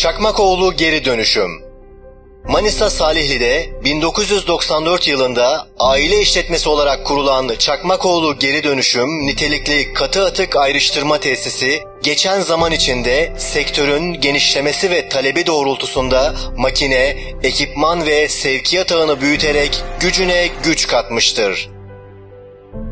Çakmakoğlu Geri Dönüşüm Manisa Salihli'de 1994 yılında aile işletmesi olarak kurulan Çakmakoğlu Geri Dönüşüm nitelikli katı atık ayrıştırma tesisi geçen zaman içinde sektörün genişlemesi ve talebi doğrultusunda makine, ekipman ve sevkiyat ağını büyüterek gücüne güç katmıştır.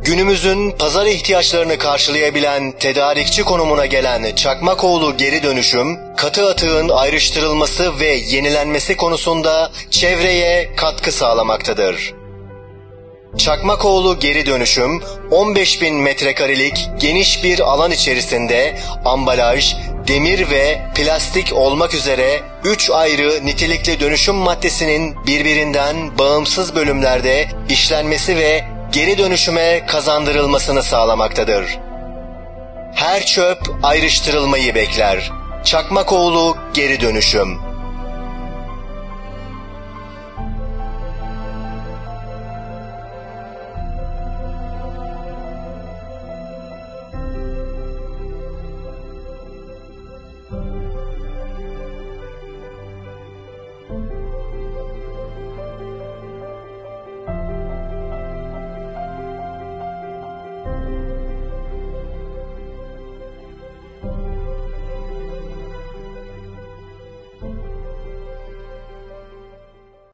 Günümüzün pazar ihtiyaçlarını karşılayabilen tedarikçi konumuna gelen Çakmakoğlu geri dönüşüm, katı atığın ayrıştırılması ve yenilenmesi konusunda çevreye katkı sağlamaktadır. Çakmakoğlu geri dönüşüm 15 bin metrekarelik geniş bir alan içerisinde ambalaj, demir ve plastik olmak üzere 3 ayrı nitelikli dönüşüm maddesinin birbirinden bağımsız bölümlerde işlenmesi ve geri dönüşüme kazandırılmasını sağlamaktadır. Her çöp ayrıştırılmayı bekler. Çakmakoğlu geri dönüşüm.